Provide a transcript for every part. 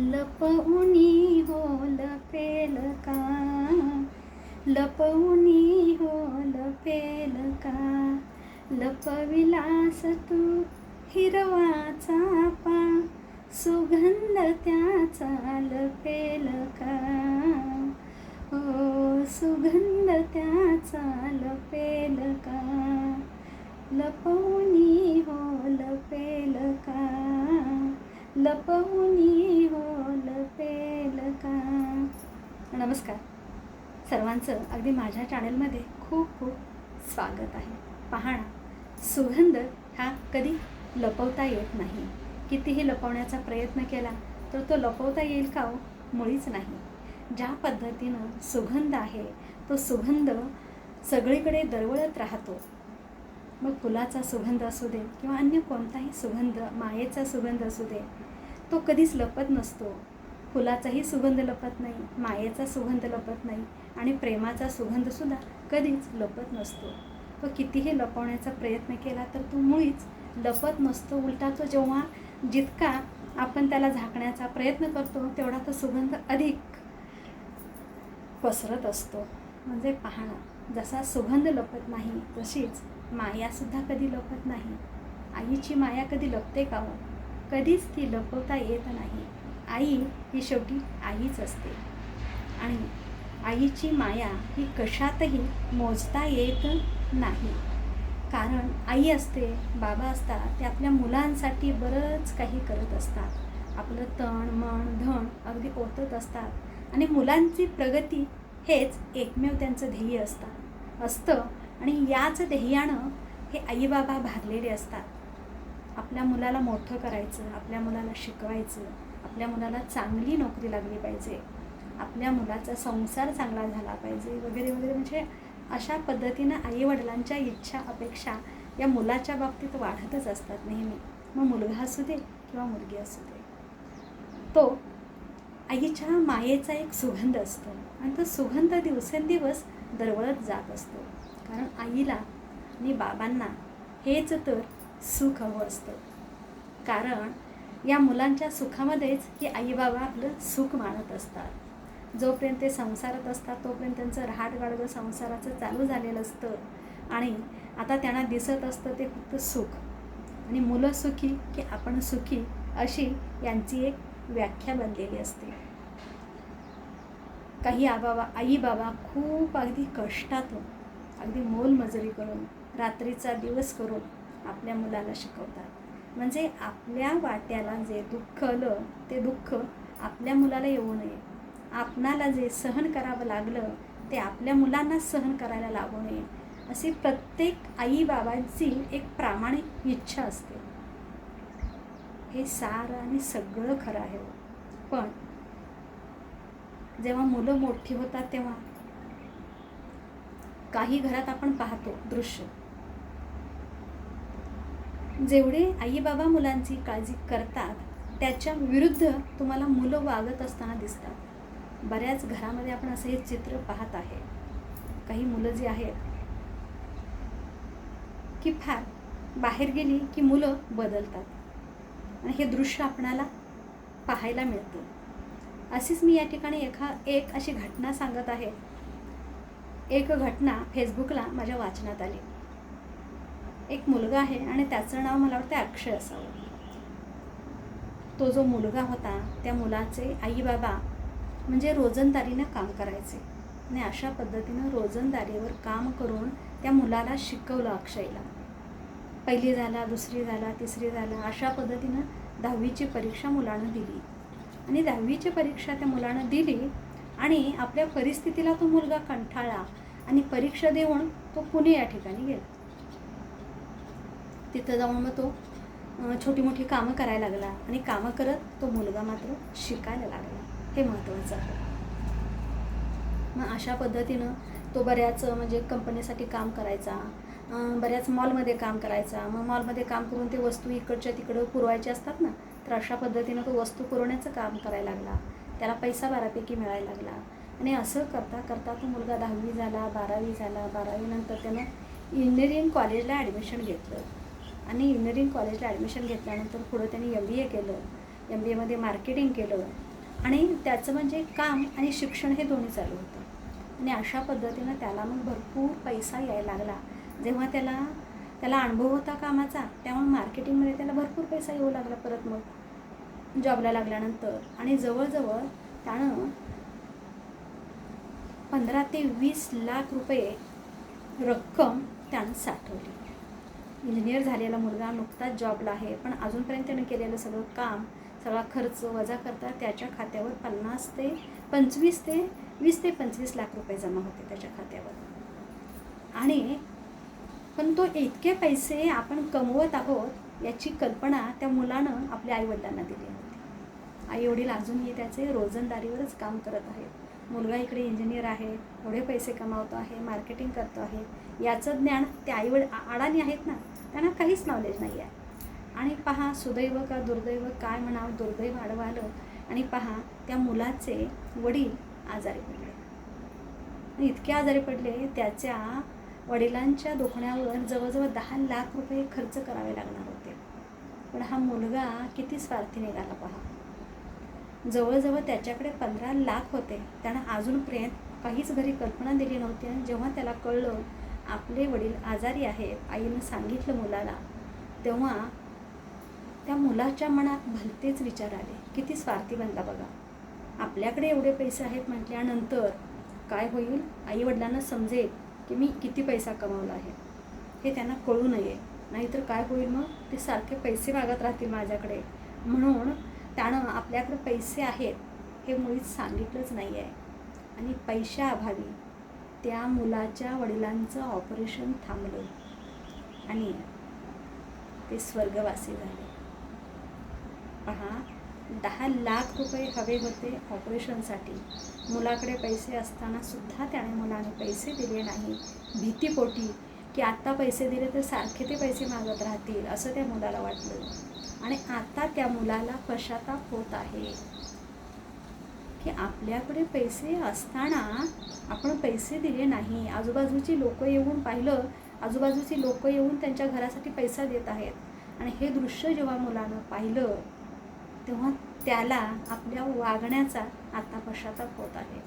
लपवुनी हो लपेल का? लपवुनी हो लपेल का? लपविलास तू हिरवाचा पा सुगंध त्याचा लपेल का? हो सुगंध त्याचा लपेल का? लपवुनी हो लपेल का? लपवुनी हो लपेल का नमस्कार. सर्वांचं अगदी माझ्या चॅनलमध्ये खूप खूप स्वागत आहे. पहा ना सुगंध हा कधी लपवता येत नाही. कितीही लपवण्याचा प्रयत्न केला तर तो लपवता येईल का हो? मुळीच नाही. ज्या पद्धतीनं सुगंध आहे तो सुगंध सगळीकडे दरवळत राहतो. मग फुलाचा सुगंध असू दे किंवा अन्य कोणताही सुगंध मायेचा सुगंध असू दे तो कधीच लपत नसतो. फुलाचाही सुगंध लपत नाही मायेचा सुगंध लपत नाही आणि प्रेमाचा सुगंधसुद्धा कधीच लपत नसतो. तो कितीही लपवण्याचा प्रयत्न केला तर तो मुळीच लपत नसतो. उलटा तो जेव्हा जितका आपण त्याला झाकण्याचा प्रयत्न करतो तेवढा तो सुगंध अधिक पसरत असतो. म्हणजे पाहणं. जसा सुगंध लपत नाही तशीच मायासुद्धा कधी लपत नाही. आईची माया कधी लपते का हो? कधीच ती लपवता येत नाही. आई ही शेवटी आईच असते. आणि आईची माया ही कशातही मोजता येत नाही. कारण आई असते बाबा असतात ते आपल्या मुलांसाठी बरंच काही करत असतात. आपलं तण मन धन अगदी ओतत असतात. आणि मुलांची प्रगती हेच एकमेव त्यांचं ध्येय असतं. असतं आणि याच ध्येयानं हे आईबाबा भागलेले असतात. आपल्या मुलाला मोठं करायचं आपल्या मुलाला शिकवायचं आपल्या मुलाला चांगली नोकरी लागली पाहिजे आपल्या मुलाचा संसार चांगला झाला पाहिजे वगैरे वगैरे. म्हणजे अशा पद्धतीनं आईवडिलांच्या इच्छा अपेक्षा या मुलाच्या बाबतीत वाढतच असतात नेहमी. मग मुलगा असू दे किंवा मुलगी असू दे. तो आईच्या मायेचा एक सुगंध असतो. आणि तो सुगंध दिवसेंदिवस दरवळत जात असतो. कारण आईला आणि बाबांना हेच तर सुख हवं असतं. कारण या मुलांच्या सुखामध्येच हे आई बाबा आपलं सुख मानत असतात. जोपर्यंत ते संसारात असतात तोपर्यंत त्यांचं रहाट संसाराचं चालू झालेलं असतं आणि आता त्यांना दिसत असतं ते फक्त सुख. आणि मुलं सुखी की आपण सुखी अशी यांची एक व्याख्या बनलेली असते. काही आबाबा आई बाबा खूप अगदी कष्टातून अगदी मोलमजुरी करून रात्रीचा दिवस करून आपल्या मुलाला शिकवतात. म्हणजे आपल्या वाट्याला जे दुःख आलं ते दुःख आपल्या मुलाला येऊ नये. आपणाला जे सहन करावं लागलं ते आपल्या मुलांना सहन करायला लागू नये. अशी प्रत्येक आई बाबांची एक प्रामाणिक इच्छा असते. हे सारं आणि सगळं खरं आहे हो. पण जेव्हा मुलं मोठी होतात तेव्हा काही घरात आपण पाहतो दृश्य. जेवढे आई बाबा मुलांची काळजी करतात त्याच्या विरुद्ध तुम्हाला मुलं वागत असताना दिसतात. बऱ्याच घरामध्ये आपण असं हे चित्र पाहत आहे. काही मुलं जी आहेत की फार बाहेर गेली की मुलं बदलतात. आणि हे दृश्य आपणाला पाहायला मिळतं. अशीच मी या ठिकाणी एका एक अशी घटना सांगत आहे. एक घटना फेसबुकला माझ्या वाचनात आली. एक मुलगा आहे आणि त्याचं नाव मला वाटतं अक्षय असावं. तो जो मुलगा होता त्या मुलाचे आई बाबा म्हणजे रोजंदारीनं काम करायचे. आणि अशा पद्धतीनं रोजंदारीवर काम करून त्या मुलाला शिकवलं अक्षयला. पहिली झाला दुसरी झाला तिसरी झाला अशा पद्धतीनं दहावीची परीक्षा मुलानं दिली. आणि दहावीची परीक्षा त्या मुलानं दिली आणि आपल्या परिस्थितीला तो मुलगा कंठाळा आणि परीक्षा देऊन तो पुणे या ठिकाणी गेला. तिथं जाऊन मग तो छोटी मोठी कामं करायला लागला आणि कामं करत तो मुलगा मात्र शिकायला लागला. हे महत्त्वाचं आहे. मग अशा पद्धतीनं तो बऱ्याच म्हणजे कंपनीसाठी काम करायचा बऱ्याच मॉलमध्ये काम करायचा. मग मॉलमध्ये काम करून ते वस्तू इकडच्या तिकडं पुरवायचे असतात ना तर अशा पद्धतीनं तो वस्तू पुरवण्याचं काम करायला लागला. त्याला पैसा बऱ्यापैकी मिळायला लागला. आणि असं करता करता तो मुलगा दहावी झाला बारावी झाला बारावीनंतर त्यानं इंजिनिअरिंग कॉलेजला ॲडमिशन घेतलं. आणि इंजिनिअरिंग कॉलेजला ॲडमिशन घेतल्यानंतर पुढं त्यांनी एम बी ए केलं. एम बी एमध्ये मार्केटिंग केलं. आणि त्याचं म्हणजे काम आणि शिक्षण हे दोन्ही चालू होतं. आणि अशा पद्धतीनं त्याला मग भरपूर पैसा यायला लागला. जेव्हा त्याला त्याला अनुभव होता कामाचा त्यामुळे मार्केटिंगमध्ये त्याला भरपूर पैसा येऊ लागला परत मग. जॉबला लागल्यानंतर. आणि जवळजवळ त्यानं पंधरा ते वीस लाख रुपये रक्कम त्यानं साठवली. इंजिनियर झालेला मुलगा नुकताच जॉबला आहे पण अजूनपर्यंत त्यानं केलेलं सगळं काम सगळा खर्च वजा करता त्याच्या खात्यावर पन्नास ते पंचवीस ते वीस ते पंचवीस लाख रुपये जमा होते त्याच्या खात्यावर. आणि पण तो इतके पैसे आपण कमवत आहोत याची कल्पना त्या मुलानं आपल्या आईवडिलांना दिली होती. आई वडील अजूनही त्याचे रोजंदारीवरच काम करत आहेत. मुलगा इकडे इंजिनियर आहे एवढे पैसे कमावतो आहे मार्केटिंग करतो आहे. याचं ज्ञान त्या आईवड अडाणी आहेत ना त्यांना काहीच नॉलेज नाही आहे आणि पहा सुदैव का दुर्दैव काय म्हणावं दुर्दैव आडवं आणि पहा त्या मुलाचे वडील आजारी पडले. इतके आजारी पडले त्याच्या वडिलांच्या दुखण्यावर जवळजवळ दहा लाख रुपये खर्च करावे लागणार होते. पण हा मुलगा किती स्वार्थी निघाला पहा. जवळजवळ त्याच्याकडे पंधरा लाख होते. त्यानं अजूनपर्यंत काहीच घरी कल्पना दिली नव्हती आणि जेव्हा त्याला कळलं आपले वडील आजारी आहेत आईनं सांगितलं मुलाला तेव्हा त्या मुलाच्या मनात भलतेच विचार आले. किती स्वार्थी बनला बघा. आपल्याकडे एवढे पैसे आहेत म्हटल्यानंतर काय होईल? आईवडिलांना समजेल. की मी किती पैसा कमावला आहे? हे त्यांना कळू नये. नाहीतर काय होईल मग? ते सारखे पैसे मागत राहतील माझ्याकडे. म्हणून त्यानं आपल्याकडे पैसे आहेत हे मुळीच सांगितलंच नाही आहे आणि पैशाअभावी त्या मुलाच्या वडिलांचं ऑपरेशन थांबलं. आणि ते स्वर्गवासी झाले. पहा दहा लाख रुपये हवे होते ऑपरेशनसाठी. मुलाकडे पैसे असताना सुद्धा त्याने मुलाने पैसे दिले नाही. भीतीपोटी की आत्ता पैसे दिले तर सारखे ते पैसे मागत राहतील असं त्या मुलाला वाटलं. आणि आता त्या मुलाला पश्चाताप होत आहे. की आपल्याकडे पैसे असताना आपण पैसे दिले नाही. आजूबाजूची लोक येऊन पाहिलं आजूबाजूची लोक येऊन त्यांच्या घरासाठी पैसा देत आहेत. आणि हे दृश्य जेव्हा मुलानं पाहिलं तेव्हा त्याला आपल्या वागण्याचा आता पश्चाताप होत आहे.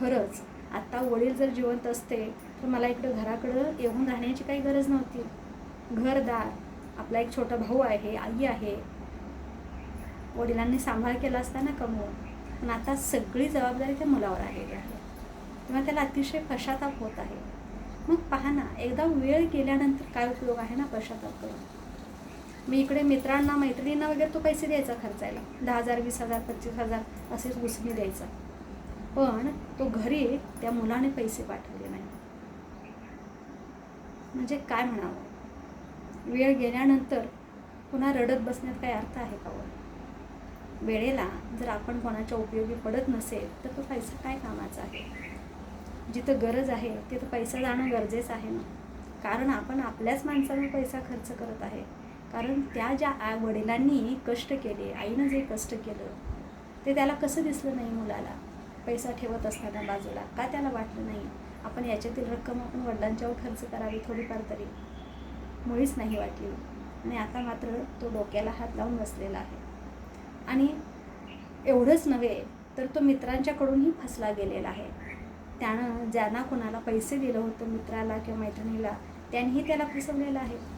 खरंच आत्ता वडील जर जिवंत असते तर मला इकडं घराकडं येऊन राहण्याची काही गरज नव्हती. घरदार आपला एक छोटा भाऊ आहे आई आहे. वडिलांनी सांभाळ केला असताना कमवून. पण आता सगळी जबाबदारी त्या मुलावर आलेली आहे. तेव्हा त्याला अतिशय पश्चाताप होत आहे. मग पहा ना एकदा वेळ गेल्यानंतर काय उपयोग आहे ना पश्चाताप करून? मी इकडे मित्रांना मैत्रिणींना वगैरे तो पैसे द्यायचा खर्चायला. दहा हजार वीस हजार पच्चीस हजार असेच उसने द्यायचा. पण तो घरी त्या मुलाने पैसे पाठवले नाही म्हणजे काय म्हणावं? वेळ गेल्यानंतर पुन्हा रडत बसण्यात काही अर्थ आहे का वेळेला जर आपण कोणाच्या उपयोगी पडत नसेल तर तो पैसा काय कामाचा आहे? जिथं गरज आहे तिथं पैसा जाणं गरजेचं आहे ना? कारण आपण आपल्याच माणसावर पैसा खर्च करत आहे. कारण त्या ज्या वडिलांनी कष्ट केले आईनं जे कष्ट केलं ते त्याला कसं दिसलं नाही मुलाला? पैसा ठेवत असताना बाजूला का त्याला वाटलं नाही? आपण याच्यातील रक्कम आपण वडिलांच्यावर खर्च करावी थोडीफार तरी. मुळीच नाही वाटली. आणि आता मात्र तो डोक्याला हात लावून बसलेला आहे. आणि एवढंच नव्हे तर तो मित्रांच्याकडूनही फसला गेलेला आहे. त्यानं ज्यांना कोणाला पैसे दिलं होतं मित्राला किंवा मैत्रिणीला त्यांनीही त्याला फसवलेलं आहे.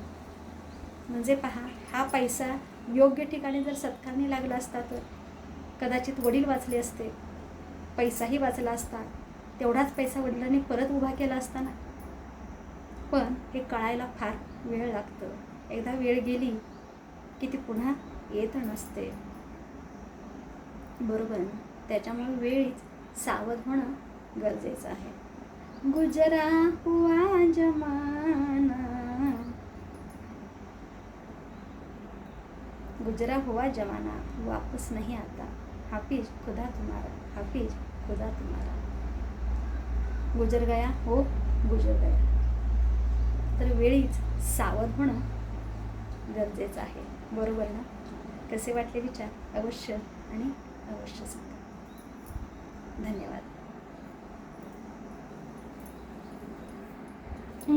म्हणजे पहा हा पैसा योग्य ठिकाणी जर सत्कारणी लागला असता तर कदाचित वडील वाचले असते पैसाही वाचला असता तेवढाच पैसा वडिलांनी परत उभा केला असता ना. पण हे कळायला फार वेळ लागतं. एकदा वेळ गेली की ती पुन्हा येत नसते. बरोबर त्याच्यामुळे वेळीच सावध होणं गरजेचं आहे. गुजरा हुआ जमाना गुजरा हुआ जमाना वापस नहीं आता। हाफिज खुदा तुम्हारा हाफिज खुदा तुम्हारा। गुजर गया? हो गुजर गया। तर वेळीच सावध होणं गरजेचं आहे. बरोबर ना? कसे वाटले विचार? अवश्य आणि अवश्य सांगा. धन्यवाद.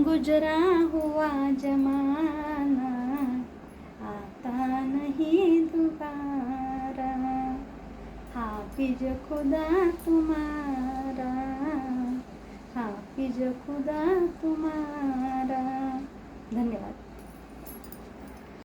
गुजरा हुआ जमाना नहीं दोबारा. हाफिज खुदा तुम्हारा. हाफिज खुदा तुम्हारा. धन्यवाद.